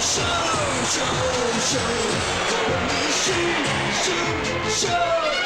声声声我唤醒心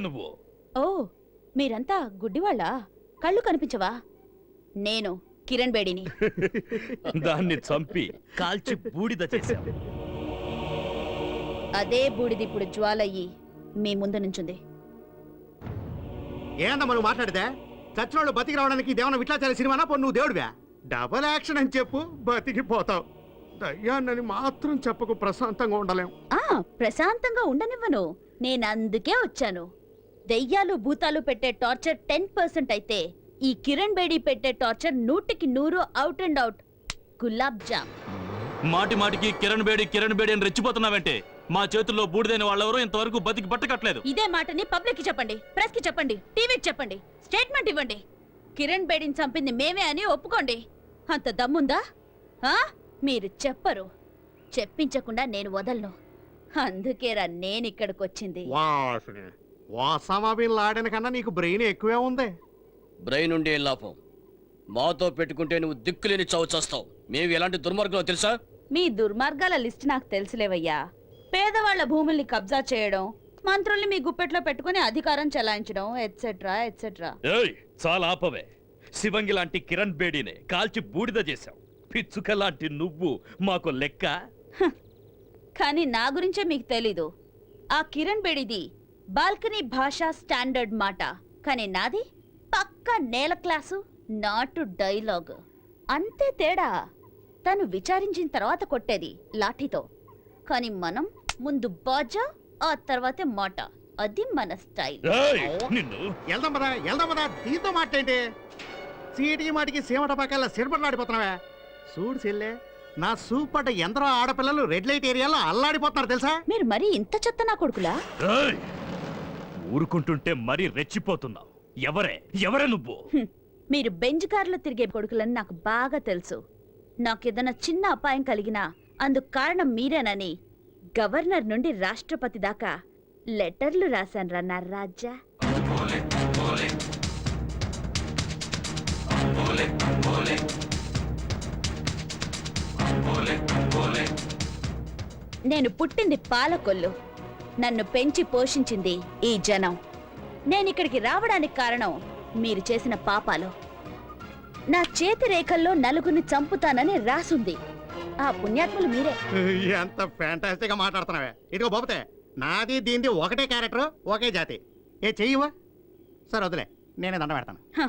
నువ్వు? ఓ మీరంతా గుడ్డివాళ్ళా? కళ్ళు కనిపించవా? నేను కిరణ్ బేడిని. దాన్ని చంపి కాల్చి బూడిద చేశావు. అదే బూడిదిప్పుడు జ్వాలయ్యి మీ ముందు నుంచుంది. ఏందమ్మా నువ్వు మాట్లాడితే? చచ్చినోళ్ళు బతికి రావడానికి దేవన విట్లాచారి సినిమానా? పో నువ్వు దేవుడివా? డబల్ యాక్షన్ అని చెప్పు బతికిపోతావు దయ్యాన్నని మాత్రం చెప్పకు ప్రశాంతంగా ఉండలేం. ఆ ప్రశాంతంగా ఉండనివ్వను. నేను అందుకే వచ్చాను. దెయ్యాలు భూతాలు పెట్టే టార్చర్ టెన్ పర్సెంట్ అయితే ఈ కిరణ్ బేడి పెట్టే టార్చర్ నూటికి నూరు out and out gulab jam. మాటి మాటికి కిరణ్ బేడి కిరణ్ బేడి అని రెచ్చిపోతున్నావంటే? మా చేతుల్లో బూడిదైన వాళ్ళెవరూ ఇంతవరకు బతికి పట్టకట్లేదు ఇదే మాటని పబ్లిక్కి చెప్పండి ప్రెస్కి చెప్పండి టీవీకి చెప్పండి స్టేట్మెంట్ ఇవ్వండి. కిరణ్ బేడిని చంపింది మేమే అని ఒప్పుకోండి. అంత దమ్ముందా? ఆ? మీరు చెప్పరు. చెప్పించకుండా నేను వదలను. అందుకేరా నేను ఇక్కడికి వచ్చింది వాసుని. వాసామా బిన్ లాడిన కన్నా నీకు బ్రెయిన్ ఎక్కువే ఉంది. బ్రెయిన్ ఉండే లాభం. మాతో పెట్టుకుంటే నువ్వు దిక్కులేని చావు చేస్తావు. మేము ఎలాంటి దుర్మార్గులో తెలుసా? మీ దుర్మార్గాల లిస్ట్ నాకు తెలుసులేవయ్యా. పేదవాళ్ళ భూముల్ని కబ్జా చేయడం మంత్రుల్ని మీ గుప్పెట్లో పెట్టుకుని అధికారం చెలాయించడం ఎట్సెట్రా ఎట్సెట్రా ఏయ్ చాలా ఆపవే. శివంగి లాంటి కిరణ్ బేడినే కాల్చి బూడిద చేశావు. పిచ్చుక లాంటి నువ్వు మాకు లెక్క? కానీ నా గురించే మీకు తెలీదు. ఆ కిరణ్ బేడిది బాల్కనీ భాషా స్టాండర్డ్ మాట. కానీ నాది పక్కా నేల క్లాసు నాటు డైలాగ్. అంతే తేడా. తను విచారించిన తర్వాత కొట్టేది లాఠీతో. కానీ మనం ముందు బాజా ఆ తర్వాతే మాట. అది మన స్టైల్. ఏయ్, నిన్ను. వెళ్దాం పదా వెళ్దాం పదా దీంతో మాట ఏంటి సీటికి మాటికి సీమట పక్కల సిరపట్లాడిపోతున్నావా చూడు చెల్లె నా సూపర్ ఎందరో ఆడపిల్లలు రెడ్ లైట్ ఏరియాలో అల్లాడిపోతున్నారు తెలుసా? మీరు మరీ ఇంత చెత్త నా కొడుకులా? ఏయ్, ఊరుకుంటుంటే మరీ రెచ్చిపోతున్నావు. ఎవరే? ఎవరే నువ్వు? మీరు బెంజ్ కారులో తిరిగే కొడుకులని నాకు బాగా తెలుసు. నాకేదైనా చిన్న అపాయం కలిగినా అందుకు కారణం మీరేనని గవర్నర్ నుండి రాష్ట్రపతి దాకా లెటర్లు రాశాను రా నా రాజ్యా నేను పుట్టింది పాలకొల్లు. నన్ను పెంచి పోషించింది ఈ జనం. నేనిక్కడికి రావడానికి కారణం మీరు చేసిన పాపాలు. నా చేతి రేఖల్లో నలుగురిని చంపుతానని రాసుంది. ఆ పుణ్యాత్ములు మీరే. ఎంత ఫ్యాంటాస్టిక్గా మాట్లాడుతున్నావే. ఇదిగో బాబుతే నాది దీంది ఒకటే క్యారెక్టర్ ఒకే జాతి. ఏ చెయ్యవా? సరే వదిలే. నేనే దండ పెడతాను. హ,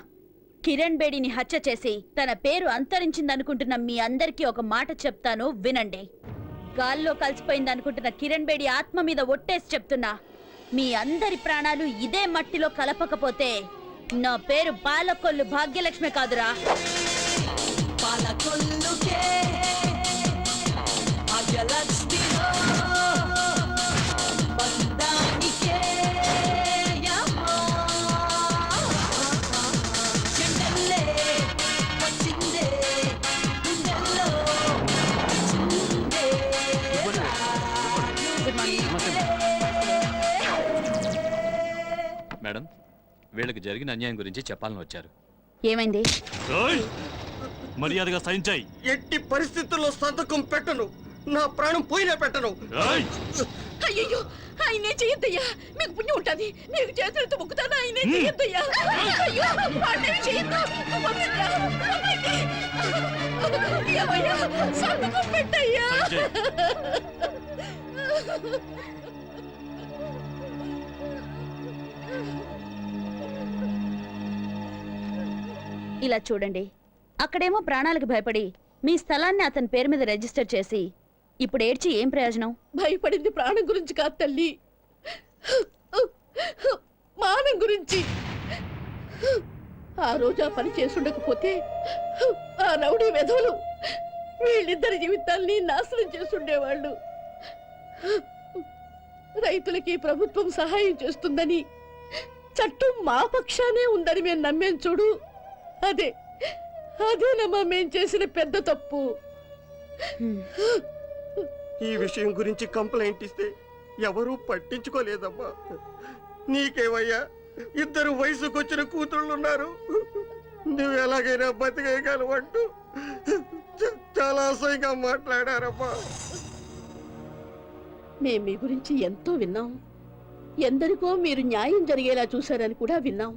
కిరణ్ బేడిని హత్య చేసి తన పేరు అంతరించిందనుకుంటున్న మీ అందరికీ ఒక మాట చెప్తాను వినండి. గాల్లో కలిసిపోయిందనుకుంటున్న కిరణ్ బేడి ఆత్మ మీద ఒట్టేసి చెప్తున్నా. మీ అందరి ప్రాణాలు ఇదే మట్టిలో కలపకపోతే నా పేరు బాలకొల్లు భాగ్యలక్ష్మి కాదురా. పాలకొల్లుకే భాగ్యలక్ష్మిలో వీళ్ళకి జరిగిన అన్యాయం గురించి చెప్పాలని వచ్చారు. ఏమైంది? మర్యాదగా సహించాయి ఎట్టి పరిస్థితుల్లో సంతకం పెట్టను. నా ప్రాణం పోయినా పెట్టను. అయ్యో ఆయనే చెయ్యొద్దయ్యా మీకు పుణ్యం ఉంటుంది. నీకు చేతులతో మొక్కుతాను? ఆయనే చెయ్యొద్దయ్యా అయ్యో. ఏమయ్యా? సంతకం పెట్టయ్యా! ఇలా చూడండి. అక్కడేమో ప్రాణాలకు భయపడి మీ స్థలాన్ని అతని పేరు మీద రిజిస్టర్ చేసి ఇప్పుడు ఏడ్చి ఏం ప్రయోజనం? భయపడింది ప్రాణం గురించి కాదు తల్లి. మానం గురించి. ఆ రోజు ఆ పని చేసుండకపోతే ఆ రౌడీ వెధవులు వీళ్ళిద్దరి జీవితాల్ని నాశనం చేసుండేవాళ్ళు. రైతులకి ప్రభుత్వం సహాయం చేస్తుందని చట్టం మా పక్షానే ఉందని మేము నమ్మేం చూడు. అదే అదేనమ్మా మేం చేసిన పెద్ద తప్పు. ఈ విషయం గురించి కంప్లైంట్ ఇస్తే ఎవరూ పట్టించుకోలేదమ్మా. నీకేమయ్యా? ఇద్దరు వయసుకొచ్చిన కూతుళ్ళున్నారు. నువ్వు ఎలాగైనా బతికేయగలవంటూ చాలా అసహ్యంగా మాట్లాడారమ్మా. మేం మీ గురించి ఎంతో విన్నాం. ఎందరికో మీరు న్యాయం జరిగేలా చూశారని కూడా విన్నాం.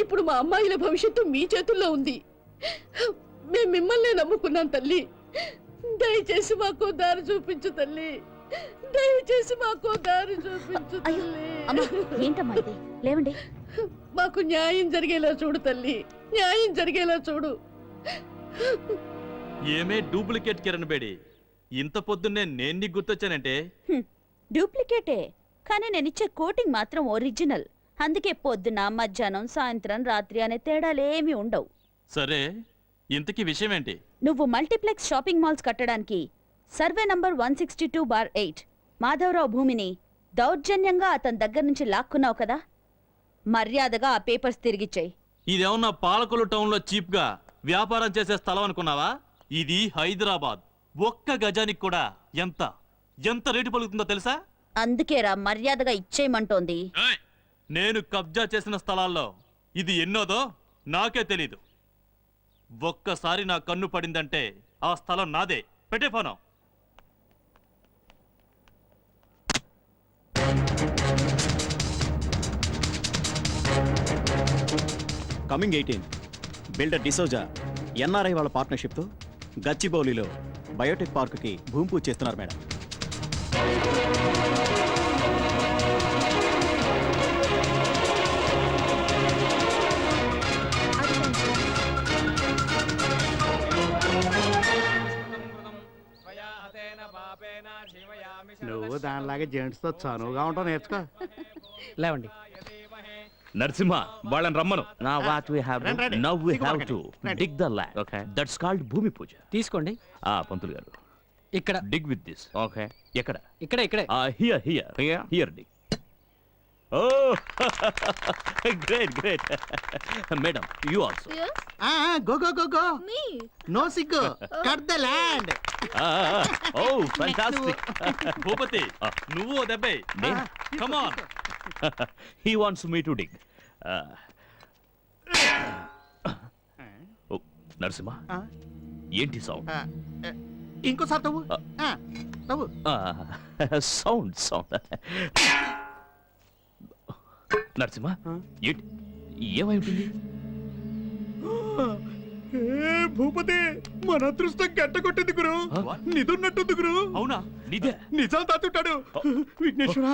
ఇప్పుడు మా అమ్మాయిల భవిష్యత్తు మీ చేతుల్లో ఉంది. మేము మిమ్మల్నే నమ్ముకున్నాం తల్లి. దయచేసి మాకు దారి చూపించు తల్లి. దయచేసి మాకు దారి చూపించు తల్లి. అమ్మా ఏంటమ్మా ఇది? లేవండి. మాకు న్యాయం జరిగేలా చూడు తల్లి. న్యాయం జరిగేలా చూడు. ఏమే డూప్లికేట్ కిరణ్ బేడి? ఇంత పొద్దున్నే నేను నీకు గుర్తొచ్చానంటే. డూప్లికేటే. కానీ నేనిచ్చే కోటింగ్ మాత్రం ఒరిజినల్. అందుకే పొద్దున మధ్యాహ్నం సాయంత్రం రాత్రి అనే తేడాలేమీ ఉండవు. సరే ఇంతకీ విషయం ఏంటి నువ్వు మల్టీప్లెక్స్ షాపింగ్ మాల్స్ కట్టడానికి survey number one sixty two bar eight Madhavarao భూమిని దౌర్జన్యంగా అతని దగ్గర నుంచి లాక్కున్నావు కదా? మర్యాదగా ఆ పేపర్స్ తిరిగిచ్చేయి ఇదేమన్నా పాలకొల్లు టౌన్లో చీప్గా వ్యాపారం చేసే స్థలం అనుకున్నావా? ఇది హైదరాబాద్. ఒక్క గజానికి కూడా ఎంత? ఎంత రేటు పలుకుతుందో తెలుసా? అందుకేరా మర్యాదగా ఇచ్చేయమంటోంది! నేను కబ్జా చేసిన స్థలాల్లో ఇది ఎన్నోదో నాకే తెలీదు. ఒక్కసారి నా కన్ను పడిందంటే ఆ స్థలం నాదే. పెట్టే phone. Coming eighteen. Builder D'Souza NRI వాళ్ళ పార్ట్నర్షిప్తో గచ్చిబౌలిలో బయోటెక్ పార్కుకి భూమి పూజ చేస్తున్నారు మేడం. నువ్వు దానిలాగే జెంట్స్తో చనువుగా ఉంటావు నేర్చుకో. లేవండి. నరసింహ వాళ్ళని రమ్మను. నా what we have. Now we have. To. Dig the land Okay. That's called bhoomi puja. తీసుకోండి. ఆ పంతులు గారు. ఇక్కడ. డిగ్ విత్ దిస్ ఓకే ఎక్కడ? ఇక్కడే ఇక్కడే. Here here? Here dig oh great great madam you also go go go go. No సిగ్గు cut the land oh fantastic Bhupathi నువ్వు ఓ దెబ్బే. Come on he wants me to dig Narasimha ఏంటి sound ఇంకోసారి తవ్వు. ఆ, తవ్వు. Sound sound Narasimha ఏంటి ఏమై ఉంటుంది ఏ భూపతి మన అదృష్టం గంట కొట్టింది గురు Huh? నిదున్నట్టుంది గురు అవునా నిదే నిజం తాతుంటాడు Vighneshwara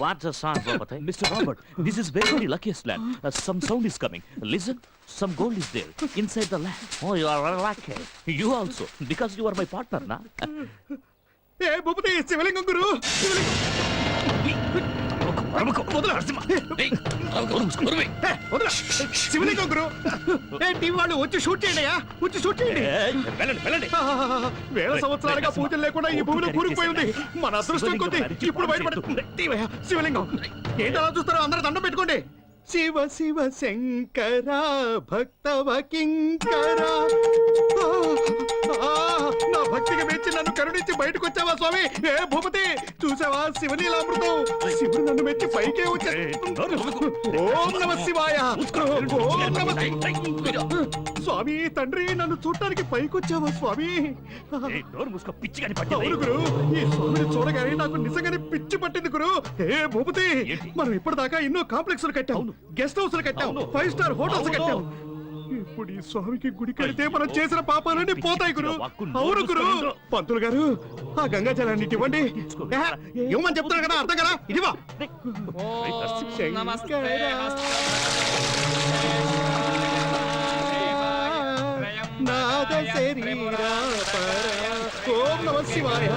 What's the sound, Bhopati? Mr. Robert, this is very, very luckiest land. Uh, some sound is coming. Listen, some gold is there inside the land. Oh, you are lucky. You also, because you are my partner, na? ఏ భూపతి శివలింగం గురు? శివలింగం. వదలు, నరసింహ. శివలింగం గురు. ఏ TV వాళ్ళు వచ్చి shoot చేయండి వచ్చి shoot చేయండి. వేల సంవత్సరాలుగా పూజలు లేకుండా ఈ భూమిలో కూరుకుపోయి ఉంది. మన అదృష్టం కొద్ది ఇప్పుడు బయటపడుతుంది. శివలింగం. ఏంటి అలా చూస్తారో అందరూ దండం పెట్టుకోండి. శివ శివ శంకర భక్తవ వకింకరా నా భక్తికి మెచ్చి నన్ను కరుణించి బయటకు వచ్చావా స్వామి? ఏ భూపతి చూసావా? శివలీలామృతం శివుడు నన్ను మెచ్చి పైకే వచ్చాడు. ఓం నమ శివాయ. ఓం నమ స్వామి తండ్రి నన్ను చూడటానికి పైకొచ్చావా స్వామి? పిచ్చి కానీ అవును గురు. ఈ స్వామిని చూడగానే నాకు నిజంగానే పిచ్చి పట్టింది గురు. ఏ భూపతి? మనం ఇప్పటిదాకా ఎన్నో కాంప్లెక్స్లు కట్టాం. గెస్ట్ హౌస్లు కట్టాం. Five star hotels. కట్టాం. ఇప్పుడు ఈ స్వామికి గుడి కడితే మనం. చేసిన పాపాలన్నీ పోతాయి గురు. అవును గురు. పంతులు గారు ఆ గంగా జలాన్ని ఇవ్వండి. ఇవ్వమని చెప్తున్నారు కదా అర్థం కదా? ఇదివా నాద శరీరా. ఓం నమ శివాయ.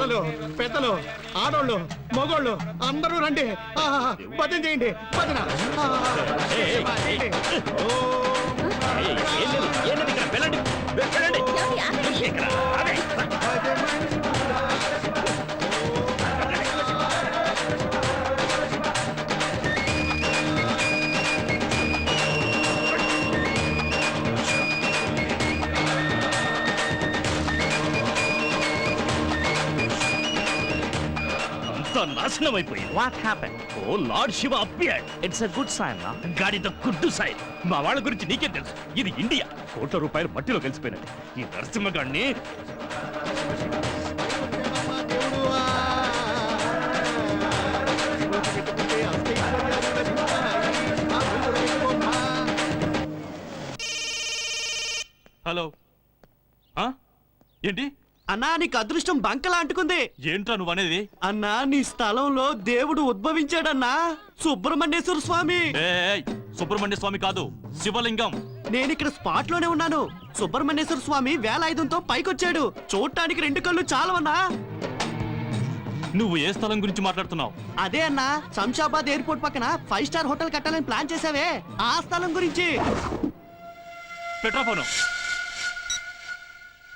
పిల్లలు పెద్దలు ఆడోళ్ళు మగోళ్ళు అందరూ రండి భజన చేయండి భజన ఆ, చేయండి. ఏమండి, ఆగండి. అంతా నాశనం అయిపోయింది what happen oh lord Shiva appeared it's a good sign నా గాడిద గుడ్డు సైన్ మా వాళ్ళ గురించి నీకేం తెలుసు. ఇది ఇండియా. కోట్ల రూపాయలు మట్టిలో కలిసిపోయినట్టు. ఈ నరసింహగాడిని హలో. ఆ? ఏంటి? అన్నా నీకు అదృష్టం బంకలా అంటుకుంది. ఏంట్రా నువ్వు అనేది అన్నా నీ స్థలంలో దేవుడు ఉద్భవించాడన్నా. సుబ్రహ్మణ్యేశ్వర స్వామి. ఏయ్, సుబ్రహ్మణ్య స్వామి కాదు శివలింగం. నేను ఇక్కడ స్పాట్లోనే ఉన్నాను. సుబ్రహ్మణ్యేశ్వర స్వామి వేలాయుధంతో పైకొచ్చాడు. చూడటానికి రెండు కళ్ళు చాలవన్నా. నువ్వు ఏ స్థలం గురించి మాట్లాడుతున్నావు? అదే అన్నా శంషాబాద్ ఎయిర్పోర్ట్ పక్కన ఫైవ్ స్టార్ హోటల్ కట్టాలని ప్లాన్ చేసావే. ఆ స్థలం గురించి. పెట్రా ఫోను.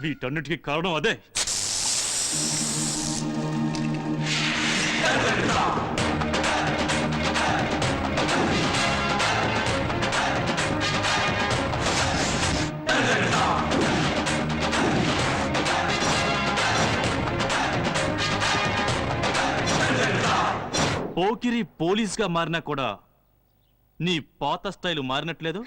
వీటన్నిటికీ కారణం అదే. పోకిరి పోలీస్గా మారినా కూడా నీ పాత స్టైలు మారినట్లేదు?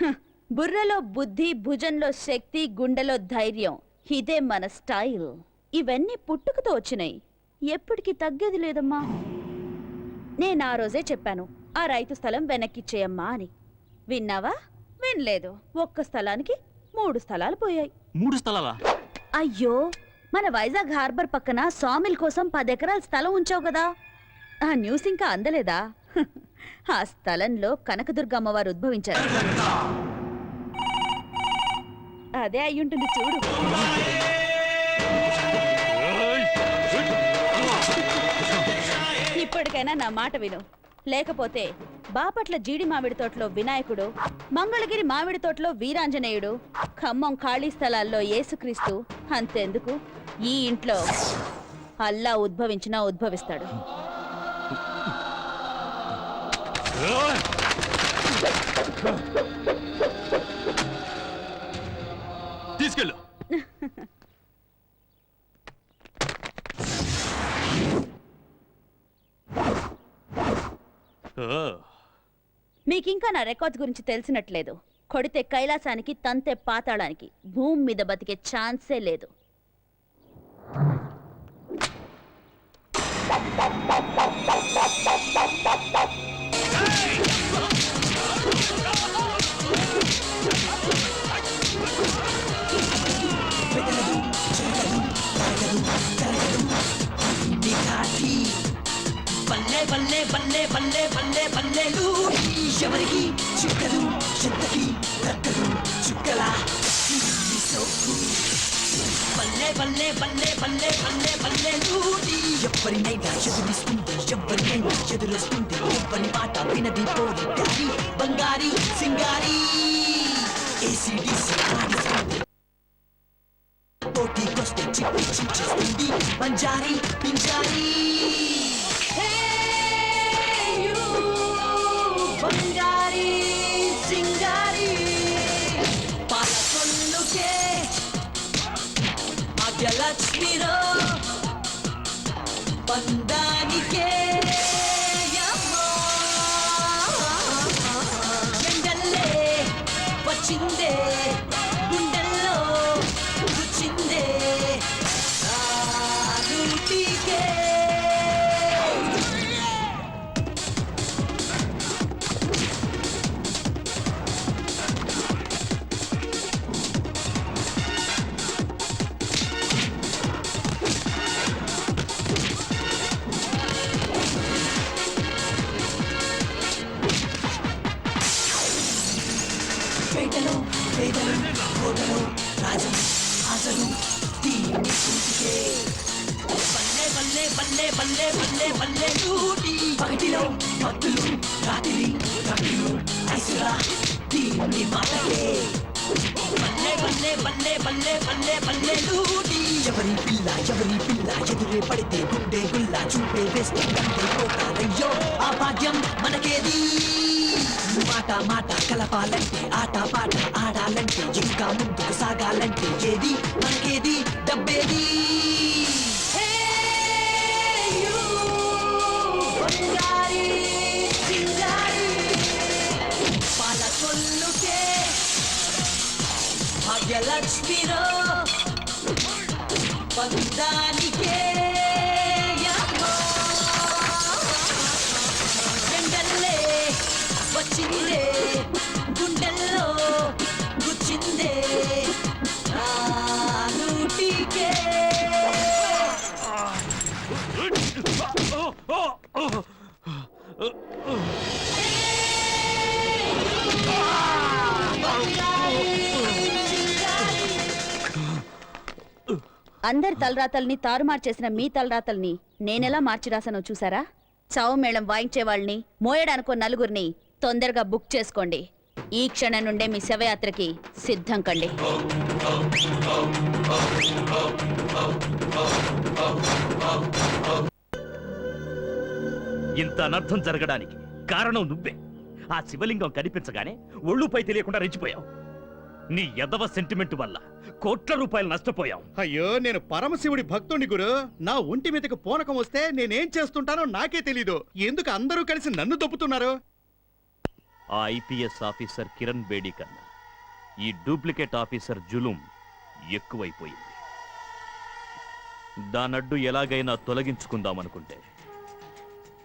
బుర్రలో బుద్ధి భుజంలో శక్తి గుండెలో ధైర్యం. ఇదే మన స్టైల్. ఇవన్నీ పుట్టుకతో వచ్చినాయి. ఎప్పటికీ తగ్గేది లేదమ్మా. నేను ఆ రోజే చెప్పాను ఆ రైతు స్థలం వెనక్కిచ్చేయమ్మా అని. విన్నావా? వినలేదు. ఒక్క స్థలానికి మూడు స్థలాలు పోయాయి. మూడు స్థలాలా? అయ్యో! మన వైజాగ్ హార్బర్ పక్కన సామిల్ కోసం పది ఎకరాల స్థలం ఉంచావు కదా. ఆ న్యూస్ ఇంకా అందలేదా? ఆ స్థలంలో కనకదుర్గ అమ్మవారు ఉద్భవించారు. అదే అయ్యుంటుంది చూడు. ఇప్పటికైనా నా మాట విను. లేకపోతే బాపట్ల జీడి మామిడి తోటలో వినాయకుడు మంగళగిరి మామిడి తోటలో వీరాంజనేయుడు ఖమ్మం ఖాళీ స్థలాల్లో యేసుక్రీస్తు అంతెందుకు? ఈ ఇంట్లో అల్లా ఉద్భవించినా ఉద్భవిస్తాడు. తీసుకెళ్ళు. మీకింకా నా రికార్డ్స్ గురించి తెలిసినట్లేదు. కొడితే కైలాసానికి తంతే పాతాళానికి. భూమి మీద బతికే ఛాన్సే లేదు. బల్లే బల్లే బల్లే బల్లే బల్లేలు. ఎవరికి చుక్కలు చింతకి దక్కదు చుక్కల బల్లే బల్లే బల్లే బల్లే బల్లే బల్లేలు. ఎవరినైనా ఎదురిస్తుంది ఎవరినైనా ఎదురొస్తుంది ఎవరి మాట వినది పోలి ప్యారి బంగారి సింగారి ఏసీడీసీ ఆడిస్తుంది పోటీకొస్తే చిప్పి చించేస్తుంది బంజారి పింజారీ. బంగారి ఎవరి పిల్ల ఎవరి పిల్ల ఎదురే పడితే గుండె గుల్ల చూపే వేస్తే గంటే పోతారయ్యో ఆ భాగ్యం మనకేది? మాట మాట కలపాలంటే ఆట పాట ఆడాలంటే ఇంకా ముందుకు సాగాలంటే ఏది? మనకేది? డబ్బేది? పాల you, భాగ్యలక్ష్మిరో. పందానికే తలరాతల్ని తారుమారు చేసిన మీ తలరాతల్ని నేనెలా మార్చి రాసానో చూసారా? చావు మేళం వాయించే వాళ్ళని మోయడానికో నలుగురిని తొందరగా బుక్ చేసుకోండి. ఈ క్షణం నుండే మీ శవయాత్రకి సిద్ధం కండి. ఇంత అనర్థం జరగడానికి కారణం నువ్వే. ఆ శివలింగం కనిపించగానే ఒళ్ళుపై తెలియకుండా రెచ్చిపోయావు. నీ ఎదవ సెంటిమెంట్ వల్ల కోట్ల రూపాయలు నష్టపోయాం. అయ్యో నేను పరమశివుడి భక్తుడిని గురు. నా ఒంటి మీదకి పూనకం వస్తే నేనేం చేస్తుంటానో నాకే తెలీదు. ఎందుకు అందరూ కలిసి నన్ను దొప్పుతున్నారు ఆ ఐపీఎస్ ఆఫీసర్ కిరణ్ బేడి కన్నా ఈ డూప్లికేట్ ఆఫీసర్ జులుం ఎక్కువైపోయింది. దానడ్డు ఎలాగైనా తొలగించుకుందామనుకుంటే.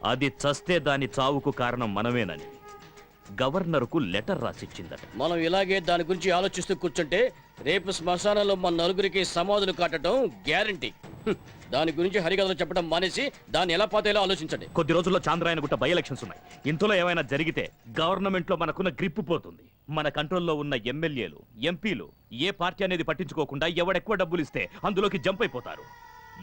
అది చస్తే దాని చావుకు కారణం మనమేనని. గవర్నర్కు లెటర్ రాసిచ్చిందట. మనం ఇలాగే దాని గురించి ఆలోచిస్తూ కూర్చుంటే రేపు శ్మశానంలో మన నలుగురికి సమాధులు కట్టడం గ్యారంటీ. దాని గురించి హరికథలు చెప్పడం మానేసి దాన్ని ఎలా పోతాయో ఆలోచించండి. కొద్ది రోజుల్లో చాంద్రాయనగుట్ట బై ఎలక్షన్స్ ఉన్నాయి. ఇంతలో ఏమైనా జరిగితే గవర్నమెంట్లో మనకున్న గ్రిప్ పోతుంది. మన కంట్రోల్లో ఉన్న ఎమ్మెల్యేలు ఎంపీలు ఏ పార్టీ అనేది పట్టించుకోకుండా ఎవడెక్కువ డబ్బులు ఇస్తే అందులోకి జంప్ అయిపోతారు.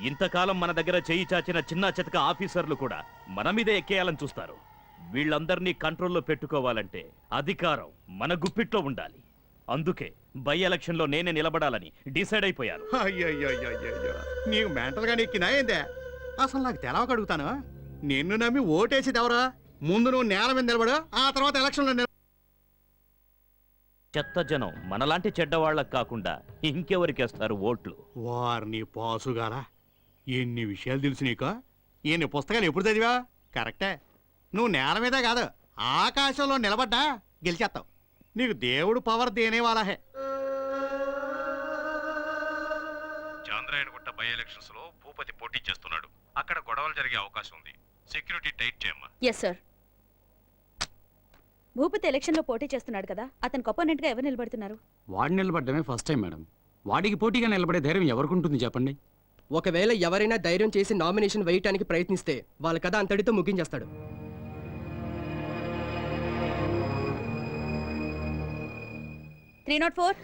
ఇంతకాలం మన దగ్గర చేయి చాచిన చిన్న చితక ఆఫీసర్లు కూడా మన మీదే ఎక్కేయాలని చూస్తారు. వీళ్ళందరినీ కంట్రోల్లో పెట్టుకోవాలంటే అధికారం మన గుప్పిట్లో ఉండాలి. అందుకే బై ఎలక్షన్లో నేనే నిలబడాలని డిసైడ్ అయిపోయాను. అయ్యయ్యయ్యయ్యయ్యో. నీకు మెంటల్గా నెక్కినా ఏందే? అసలు నాకు తెలవక అడుగుతాను. నిన్ను నమ్మి ఓటేసేది ఎవరా ముందు నువ్వు నేల మీద నిలబడు ఆ తర్వాత ఎలక్షన్లో నిలబడు చెత్త జనం మనలాంటి చెడ్డవాళ్ళకు కాకుండా ఇంకెవరికేస్తారు ఓట్లు? వారిని పాసుగారా? ఎన్ని విషయాలు తెలుసు నీకు? ఎన్ని పుస్తకాలు ఎప్పుడు చదివా? కరెక్టే. నువ్వు నేల మీదే కాదు ఆకాశంలో నిలబడ్డా గెలిచేస్తావు నీకు దేవుడు పవర్ దేనే వాలా హే చాంద్రాయణగుట్ట బై ఎలక్షన్స్లో భూపతి పోటీ చేస్తున్నాడు. అక్కడ గొడవలు జరిగే అవకాశం ఉంది. సెక్యూరిటీ టైట్ చేయమ్మా. ఎస్ సార్ భూపతి ఎలక్షన్లో పోటీ చేస్తున్నాడు కదా అతనికి ఒపోనెంట్గా ఎవరు నిలబడుతున్నారు? వాడు నిలబడ్డమే ఫస్ట్ టైం మేడం వాడికి పోటీగా నిలబడే ధైర్యం ఎవరికి ఉంటుంది చెప్పండి? ఒకవేళ ఎవరైనా ధైర్యం చేసి నామినేషన్ వేయటానికి ప్రయత్నిస్తే వాళ్ళ కథ అంతటితో ముగించేస్తాడు. Three not four.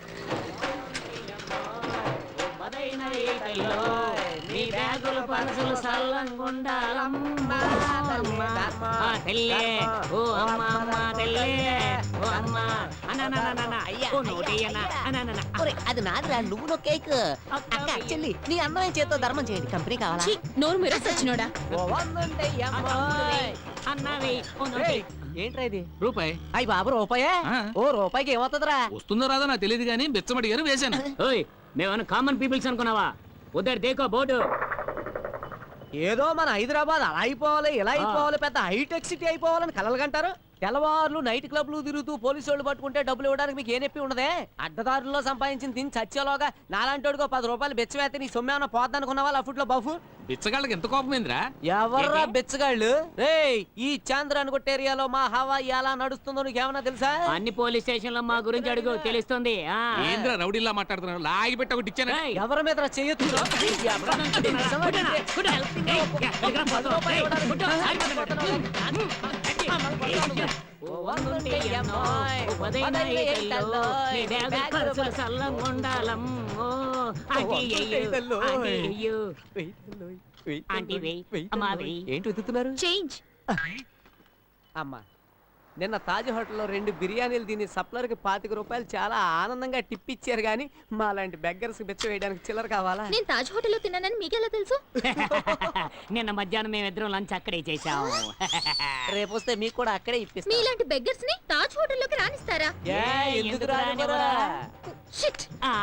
అది నాదిరా నువ్వు నో కేక్. అక్క చెల్లి నీ అన్నయ్య చేత్తో ధర్మం చేయండి. కంపెనీ కావాలా? నోరు మీరు సచ్చినోడా? ఏంట్రా ఇది? రూపాయి. అయ్యి బాబు రూపాయే? ఓ రూపాయికి ఏమవుతుందిరా వస్తుందో రాదో నాకు తెలియదు కానీ బెచ్చమడి గారు వేశాను. ఓయ్ మేమన్నా కామన్ పీపుల్స్ అనుకున్నావా? ఉదర్ దేకో బోర్డు ఏదో మన హైదరాబాద్ అలా అయిపోవాలి ఇలా అయిపోవాలి పెద్ద హైటెక్ సిటీ అయిపోవాలని కలలుగంటారు. తెల్లవారులు నైట్ క్లబ్లు తిరుగుతూ పోలీసు వాళ్ళు పట్టుకుంటే డబ్బులు ఇవ్వడానికి మీకు ఏ నొప్పి ఉండదే? అడ్డదారుల్లో సంపాదించిన తిని చచ్చేలోగా నాలాంటోడికో పది రూపాయలు బెచ్చవేస్తే నీ సొమ్మేమన్నా పోద్దనుకున్నావా? ఆ ఫుడ్లో బఫు? బిచ్చగాళ్ళకి ఎంత కోపం ఏందిరా ఎవర్రా బెచ్చగాళ్ళు? రేయ్ ఈ చాంద్ర అనుకుంటే ఏరియాలో మా హవా ఎలా నడుస్తుందో నీకు ఏమన్నా తెలుసా? అన్ని పోలీస్ స్టేషన్లో మా గురించి అడుగు తెలుస్తుంది. ఏంద్రా రౌడీలా మాట్లాడుతున్నారు? లాగి పెట్టి ఒకటి ఇచ్చాను. ఎవరి మీద చేయొచ్చు ఏంటి వెతుకుతున్నారు? చేంజ్. అమ్మా. నిన్న తాజ్ హోటల్లో రెండు బిర్యానీలు తిని సప్లర్కి పాతిక రూపాయలు చాలా ఆనందంగా టిప్ ఇచ్చారు కానీ మా లాంటి బెగ్గర్స్ బెచ్చ వేయడానికి చిల్లర కావాలా? నేను తాజ్ హోటల్లో తిన్నానని మీకెలా తెలుసు? నిన్న మధ్యాహ్నం మేమిద్దరం లంచ్ అక్కడే చేశాం రేపు వస్తే మీకు కూడా అక్కడే ఇప్పిస్తా. మీలాంటి బెగ్గర్స్ని తాజ్ హోటల్లోకి రానిస్తారా? ఏ, ఎందుకు రానివ్వరా? ఆ?